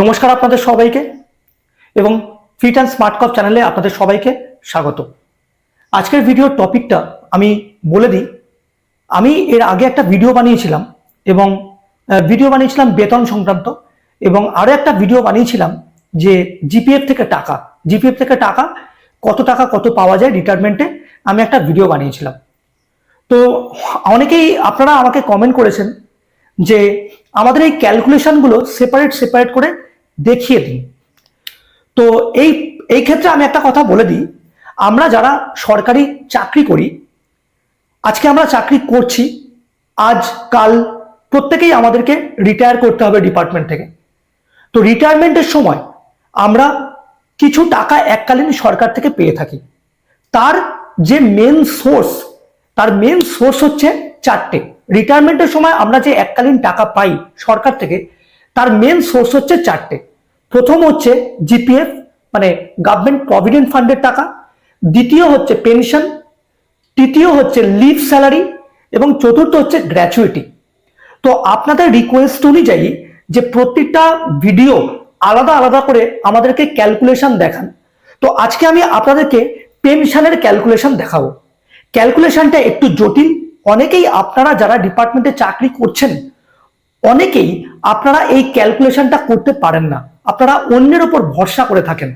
নমস্কার আপনাদের সবাইকে এবং ফিট অ্যান্ড স্মার্ট কপ চ্যানেলে আপনাদের সবাইকে স্বাগত। আজকের ভিডিওর টপিকটা আমি বলে দিই, আমি এর আগে একটা ভিডিও বানিয়েছিলাম এবং ভিডিও বানিয়েছিলাম বেতন সংক্রান্ত এবং আরও একটা ভিডিও বানিয়েছিলাম যে জিপিএফ থেকে টাকা। জিপিএফ থেকে টাকা, কত টাকা কত পাওয়া যায় রিটায়ারমেন্টে আমি একটা ভিডিও বানিয়েছিলাম। তো অনেকেই আপনারা আমাকে কমেন্ট করেছেন যে আমাদের এই ক্যালকুলেশনগুলো সেপারেট সেপারেট করে দেখিয়ে দিন তো এই এই ক্ষেত্রে আমি একটা কথা বলে দিই। আমরা যারা সরকারি চাকরি করি, আজকে আমরা চাকরি করছি, আজ, কাল প্রত্যেকেই আমাদেরকে রিটায়ার করতে হবে ডিপার্টমেন্ট থেকে। তো রিটায়ারমেন্টের সময় আমরা কিছু টাকা এককালীন সরকার থেকে পেয়ে থাকি। তার যে মেন সোর্স তার মেন সোর্স হচ্ছে চারটে। রিটায়ারমেন্টের সময় আমরা যে এককালীন টাকা পাই সরকার থেকে তার মেন সোর্স হচ্ছে চারটে। প্রথম হচ্ছে জিপিএফ মানে গভর্নমেন্ট প্রভিডেন্ট ফান্ডের টাকা। দ্বিতীয় হচ্ছে পেনশন তৃতীয় হচ্ছে লিভ স্যালারি এবং চতুর্থ হচ্ছে গ্র্যাচুইটি তো আপনাদের রিকোয়েস্ট অনুযায়ী যে প্রতিটা ভিডিও আলাদা আলাদা করে আমাদেরকে ক্যালকুলেশন দেখান। তো আজকে আমি আপনাদেরকে পেনশনের ক্যালকুলেশন দেখাবো। ক্যালকুলেশনটা একটু জটিল। অনেকেই আপনারা যারা ডিপার্টমেন্টে চাকরি করছেন অনেকেই আপনারা এই ক্যালকুলেশনটা করতে পারেন না। আপনারা অন্যের ওপর ভরসা করে থাকেন।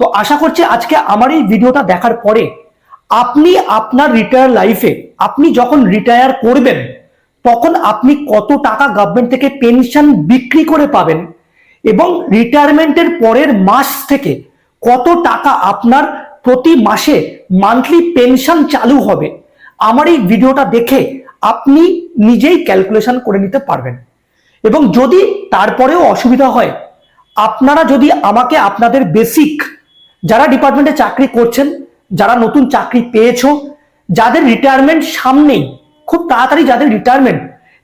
তো আশা করছি আজকে আমার এই ভিডিওটা দেখার পরে আপনি আপনার রিটায়ার লাইফে আপনি যখন রিটায়ার করবেন, তখন আপনি কত টাকা গভর্নমেন্ট থেকে পেনশন বিক্রি করে পাবেন এবং রিটায়ারমেন্টের পরের মাস থেকে কত টাকা আপনার প্রতি মাসে মান্থলি পেনশন চালু হবে, আমার এই ভিডিওটা দেখে আপনি নিজেই ক্যালকুলেশন করে নিতে পারবেন। এবং যদি তারপরেও অসুবিধা হয়, আপনারা যদি আমাকে আপনাদের বেসিক যারা ডিপার্টমেন্টে চাকরি করছেন, যারা নতুন চাকরি পেয়েছ, যাদের রিটায়ারমেন্ট সামনেই, খুব তাড়াতাড়ি যাদের রিটায়ারমেন্ট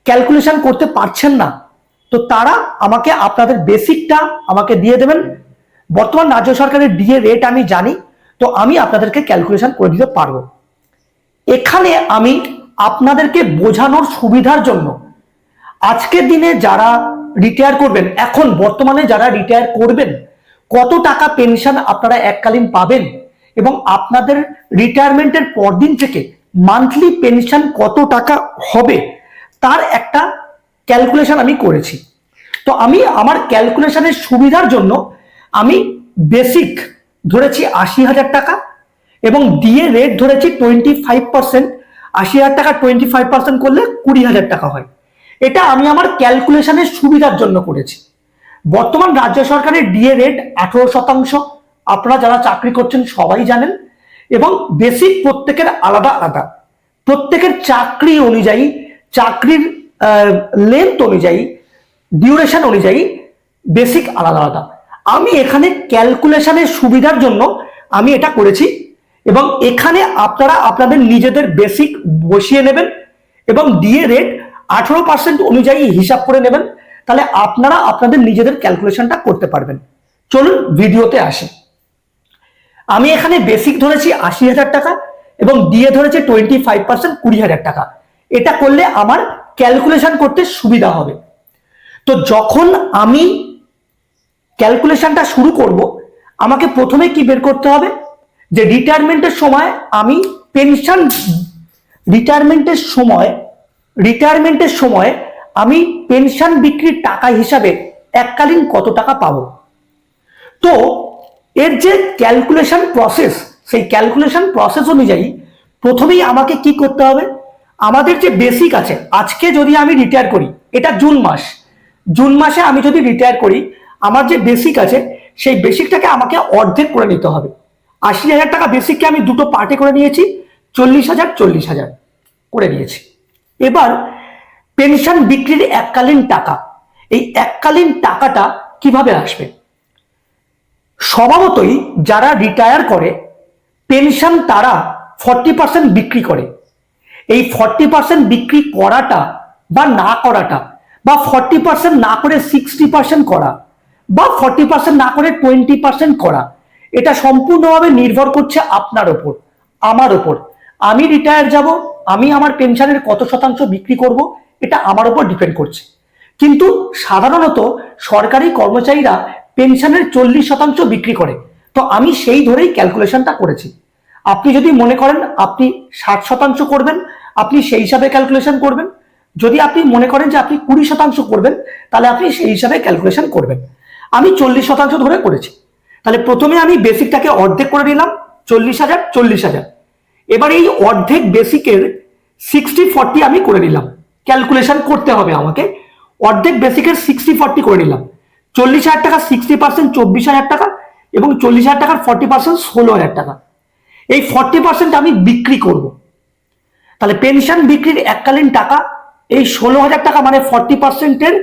ক্যালকুলেশন করতে পারছেন না, তো তারা আমাকে আপনাদের বেসিকটা আমাকে দিয়ে দেবেন। বর্তমান রাজ্য সরকারের ডিএ রেট আমি জানি, তো আমি আপনাদেরকে ক্যালকুলেশন করে দিতে পারব। এখানে আমি আপনাদেরকে বোঝানোর সুবিধার জন্য আজকের দিনে যারা রিটায়ার করবেন, এখন বর্তমানে যারা রিটায়ার করবেন, কত টাকা পেনশন আপনারা এককালীন পাবেন এবং আপনাদের রিটায়ারমেন্টের পরদিন থেকে মান্থলি পেনশন কত টাকা হবে, তার একটা ক্যালকুলেশন আমি করেছি। তো আমি আমার ক্যালকুলেশনের সুবিধার জন্য আমি বেসিক ধরেছি আশি হাজার টাকা এবং দিয়ে রেট ধরেছি টোয়েন্টি ফাইভ পার্সেন্ট আশি হাজার টাকা টোয়েন্টি ফাইভ পার্সেন্ট করলে কুড়ি হাজার টাকা হয়। এটা আমি আমার ক্যালকুলেশনের সুবিধার জন্য করেছি। বর্তমান রাজ্য সরকারের ডিএ রেট আঠেরো শতাংশ। আপনারা যারা চাকরি করছেন সবাই জানেন। এবং বেসিক প্রত্যেকের আলাদা আলাদা। প্রত্যেকের চাকরি অনুযায়ী, চাকরির লেন্থ অনুযায়ী ডিউরেশন অনুযায়ী বেসিক আলাদা আলাদা। আমি এখানে ক্যালকুলেশনের সুবিধার জন্য আমি এটা করেছি। এবং এখানে আপনারা আপনাদের নিজেদের বেসিক বসিয়ে নেবেন। এবং ডিএ রেট আঠারো পার্সেন্ট অনুযায়ী হিসাব করে নেবেন, তাহলে আপনারা আপনাদের নিজেদের ক্যালকুলেশনটা করতে পারবেন। চলুন ভিডিওতে আসি। আমি এখানে বেসিক ধরেছি আশি হাজার টাকা এবং ডিএ ধরেছে টোয়েন্টি ফাইভ পার্সেন্ট কুড়ি হাজার টাকা। এটা করলে আমার ক্যালকুলেশন করতে সুবিধা হবে। তো যখন আমি ক্যালকুলেশনটা শুরু করব, আমাকে প্রথমে কি বের করতে হবে? যে রিটায়ারমেন্টের সময় আমি পেনশন রিটায়ারমেন্টের সময় রিটায়ারমেন্টের সময় আমি পেনশন বিক্রির টাকা হিসাবে এককালীন কত টাকা পাবো? তো এর যে ক্যালকুলেশন প্রসেস সেই ক্যালকুলেশন প্রসেস অনুযায়ী প্রথমেই আমাকে কি করতে হবে? আমাদের যে বেসিক আছে, আজকে যদি আমি রিটায়ার করি, এটা জুন মাস। জুন মাসে আমি যদি রিটায়ার করি, আমার যে বেসিক আছে, সেই বেসিকটাকে আমাকে অর্ধেক করে নিতে হবে। আশি হাজার টাকা বেসিককে আমি দুটো পার্টে করে নিয়েছি, চল্লিশ হাজার চল্লিশ হাজার করে নিয়েছি। এবার পেনশন বিক্রির এককালীন টাকা। এই এককালীন টাকাটা কীভাবে আসবে? স্বভাবতই যারা রিটায়ার করে পেনশন তারা ফর্টি পার্সেন্ট বিক্রি করে। এই ফর্টি পার্সেন্ট বিক্রি করাটা বা না করাটা বা ফর্টি পার্সেন্ট না করে সিক্সটি পার্সেন্ট করা বা ফর্টি পার্সেন্ট না করে টোয়েন্টি পার্সেন্ট করা, এটা সম্পূর্ণভাবে নির্ভর করছে আপনার ওপর, আমার ওপর। আমি রিটায়ার যাব, আমি আমার পেনশনের কত শতাংশ বিক্রি করব, এটা আমার ওপর ডিপেন্ড করছে। কিন্তু সাধারণত সরকারি কর্মচারীরা পেনশনের চল্লিশ শতাংশ বিক্রি করে। তো আমি সেই ধরেই ক্যালকুলেশনটা করেছি। আপনি যদি মনে করেন আপনি ষাট শতাংশ করবেন, আপনি সেই হিসাবে ক্যালকুলেশন করবেন। যদি আপনি মনে করেন যে আপনি কুড়ি শতাংশ করবেন, তাহলে আপনি সেই হিসাবে ক্যালকুলেশন করবেন। আমি চল্লিশ শতাংশ ধরে করেছি। তাহলে প্রথমে আমি বেসিকটাকে অর্ধেক করে নিলাম, চল্লিশ হাজার চল্লিশ হাজার। এবার এই অর্ধেক বেসিকের সিক্সটি ফর্টি আমি করে নিলাম। ক্যালকুলেশন করতে হবে আমাকে। অর্ধেক বেসিকের সিক্সটি ফর্টি করে নিলাম। চল্লিশ হাজার টাকা সিক্সটি পার্সেন্ট চব্বিশ হাজার টাকা এবং চল্লিশ হাজার টাকার ফর্টি পার্সেন্ট ষোলো হাজার টাকা। এই ফর্টি পার্সেন্ট আমি বিক্রি করব। তাহলে পেনশন বিক্রির এককালীন টাকা, এই ষোলো হাজার টাকা মানে ফর্টি পার্সেন্টের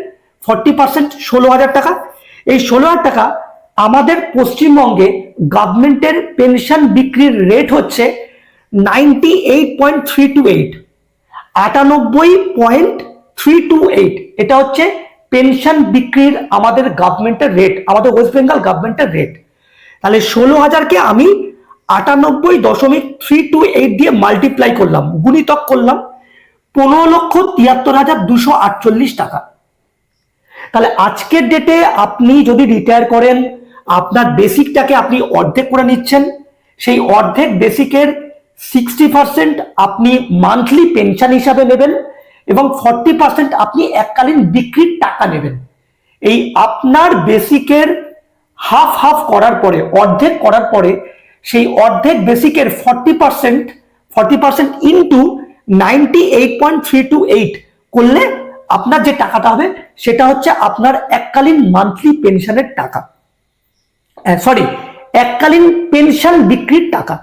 ফর্টি পার্সেন্ট ষোলো হাজার টাকা। এই ষোলো হাজার টাকা আমাদের পশ্চিমবঙ্গে গভর্নমেন্টের পেনশন বিক্রির রেট হচ্ছে ninety eight point three two eight. আটানব্বই পয়েন্ট থ্রি টু এইট। এটা হচ্ছে পেনশন বিক্রির আমাদের গভর্নমেন্টের রেট আমাদের ওয়েস্ট বেঙ্গল গভর্নমেন্টের রেট তাহলে ষোলো হাজারকে আমি আটানব্বই দশমিক থ্রি টু এইট দিয়ে মাল্টিপ্লাই করলাম, গুণিতক করলাম, পনেরো লক্ষ তিয়াত্তর হাজার দুশো আটচল্লিশ টাকা। তাহলে আজকের ডেটে আপনি যদি রিটায়ার করেন, আপনার বেসিকটাকে আপনি অর্ধেক করে নিচ্ছেন, সেই অর্ধেক বেসিকের সিক্সটি পার্সেন্ট আপনি মান্থলি পেনশন হিসাবে নেবেন এবং ফর্টি পার্সেন্ট আপনি এককালীন বিক্রির টাকা নেবেন। এই আপনার বেসিকের হাফ হাফ করার পরে, অর্ধেক করার পরে, সেই অর্ধেক বেসিকের forty percent forty percent into ninety eight point three two eight করলে আপনার যে টাকাটা হবে, সেটা হচ্ছে আপনার এককালীন মান্থলি পেনশনের টাকা। সরি এককালীন পেনশন বিক্রির টাকা।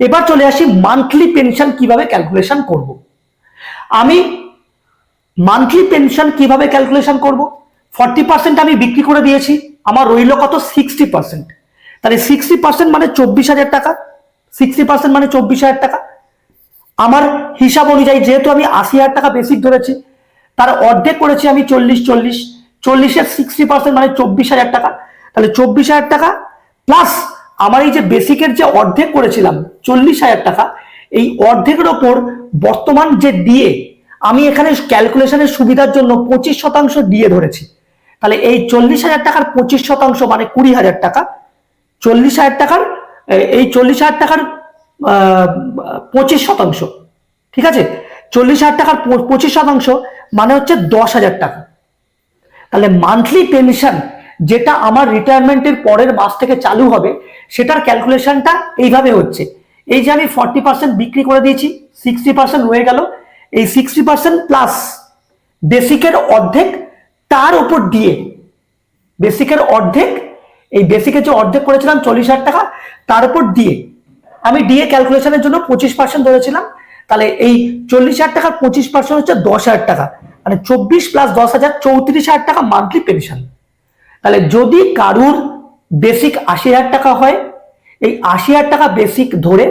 এবার চলে আসি মান্থলি পেনশন কীভাবে ক্যালকুলেশন করব। আমি মান্থলি পেনশন কীভাবে ক্যালকুলেশন করব? ফর্টি পার্সেন্ট আমি বিক্রি করে দিয়েছি, আমার রইল কত? সিক্সটি পার্সেন্ট তাহলে সিক্সটি পার্সেন্ট মানে চব্বিশ হাজার টাকা সিক্সটি পার্সেন্ট মানে চব্বিশ হাজার টাকা। আমার হিসাব অনুযায়ী যেহেতু আমি আশি হাজার টাকা বেসিক ধরেছি, তার অর্ধেক করেছি আমি চল্লিশ চল্লিশ, চল্লিশের সিক্সটি পার্সেন্ট মানে চব্বিশ হাজার টাকা। তাহলে চব্বিশ হাজার টাকা প্লাস আমার এই যে বেসিকের যে অর্ধেক করেছিলাম, চল্লিশ হাজার টাকা, এই অর্ধেকের ওপর বর্তমান যে দিয়ে আমি এখানে ক্যালকুলেশনের সুবিধার জন্য পঁচিশ শতাংশ দিয়ে ধরেছি। তাহলে এই চল্লিশ হাজার টাকার পঁচিশ শতাংশ মানে কুড়ি হাজার টাকা। চল্লিশ হাজার টাকার এই চল্লিশ হাজার টাকার পঁচিশ শতাংশ। ঠিক আছে? চল্লিশ হাজার টাকার পঁচিশ শতাংশ মানে হচ্ছে দশ হাজার টাকা। তাহলে মান্থলি পেনশন যেটা আমার রিটায়ারমেন্টের পরের মাস থেকে চালু হবে, সেটার ক্যালকুলেশনটা এইভাবে হচ্ছে। এই যে আমি ফর্টি পার্সেন্ট বিক্রি করে দিয়েছি সিক্সটি পার্সেন্ট রয়ে গেল। এই সিক্সটি পার্সেন্ট প্লাস বেসিকের অর্ধেক তার উপর দিয়ে বেসিকের অর্ধেক, এই বেসিকের যে অর্ধেক করেছিলাম চল্লিশ হাজার টাকা, তার উপর দিয়ে। আমি ডিএ ক্যালকুলেশনের জন্য পঁচিশ পার্সেন্ট ধরেছিলাম, তাহলে এই চল্লিশ হাজার টাকার পঁচিশ পার্সেন্ট হচ্ছে দশ হাজার টাকা। মানে চব্বিশ প্লাস দশ হাজার, চৌত্রিশ হাজার টাকা মান্থলি পেনশন তাহলে যদি কারুর বেসিক আশি হাজার টাকা হয়, এই আশি হাজার টাকা বেসিক ধরে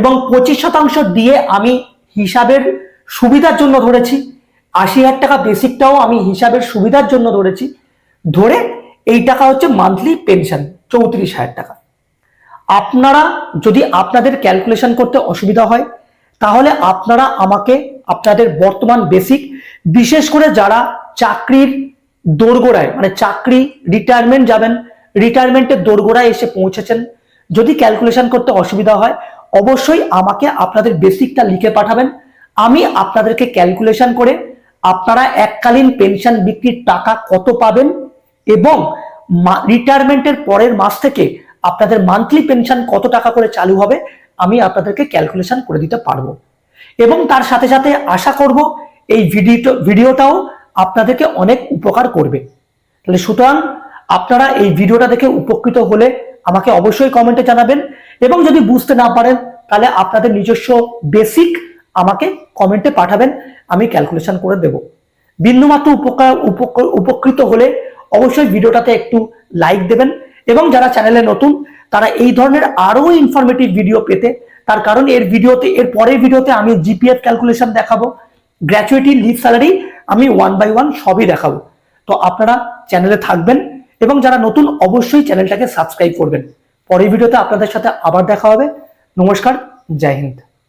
এবং পঁচিশ শতাংশ দিয়ে আমি হিসাবের সুবিধার জন্য ধরেছি, আশি হাজার টাকা বেসিকটাও আমি হিসাবের সুবিধার জন্য ধরেছি, ধরে এই টাকা হচ্ছে মান্থলি পেনশন চৌত্রিশ হাজার টাকা। আপনারা যদি আপনাদের ক্যালকুলেশন করতে অসুবিধা হয়, তাহলে আপনারা আমাকে আপনাদের বর্তমান বেসিক বিশেষ করে যারা চাকরির দোরগোড়ায় মানে চাকরি রিটায়ারমেন্ট যাবেন রিটায়ারমেন্টের দোরগোড়ায় এসে পৌঁছেছেন। যদি ক্যালকুলেশন করতে অসুবিধা হয়, অবশ্যই আমাকে আপনাদের বেসিকটা লিখে পাঠাবেন। আমি আপনাদেরকে ক্যালকুলেশন করে আপনারা এককালীন পেনশন বিক্রির টাকা কত পাবেন এবং রিটায়ারমেন্টের পরের মাস থেকে আপনাদের মান্থলি পেনশন কত টাকা করে চালু হবে, আমি আপনাদেরকে ক্যালকুলেশন করে দিতে পারব। এবং তার সাথে সাথে আশা করব এই ভিডিও ভিডিওটাও আপনাদেরকে অনেক উপকার করবে। তাহলে সুতরাং আপনারা এই ভিডিওটা দেখে উপকৃত হলে আমাকে অবশ্যই কমেন্টে জানাবেন এবং যদি বুঝতে না পারেন, তাহলে আপনাদের নিজস্ব বেসিক আমাকে কমেন্টে পাঠাবেন, আমি ক্যালকুলেশন করে দেব। বিন্দুমাত্র উপকার উপকৃত হলে অবশ্যই ভিডিওটাতে একটু লাইক দেবেন এবং যারা চ্যানেলে নতুন, তারা এই ধরনের আরও ইনফরমেটিভ ভিডিও পেতে, তার কারণ এর ভিডিওতে, এর পরের ভিডিওতে আমি জিপিএফ ক্যালকুলেশন দেখাবো। গ্র্যাচুইটি লিভ স্যালারি আমি ওয়ান বাই ওয়ান সবই দেখাবো। তো আপনারা চ্যানেলে থাকবেন এবং যারা নতুন, অবশ্যই চ্যানেলটাকে সাবস্ক্রাইব করবেন। পরের ভিডিওতে আপনাদের সাথে আবার দেখা হবে। নমস্কার, জয় হিন্দ।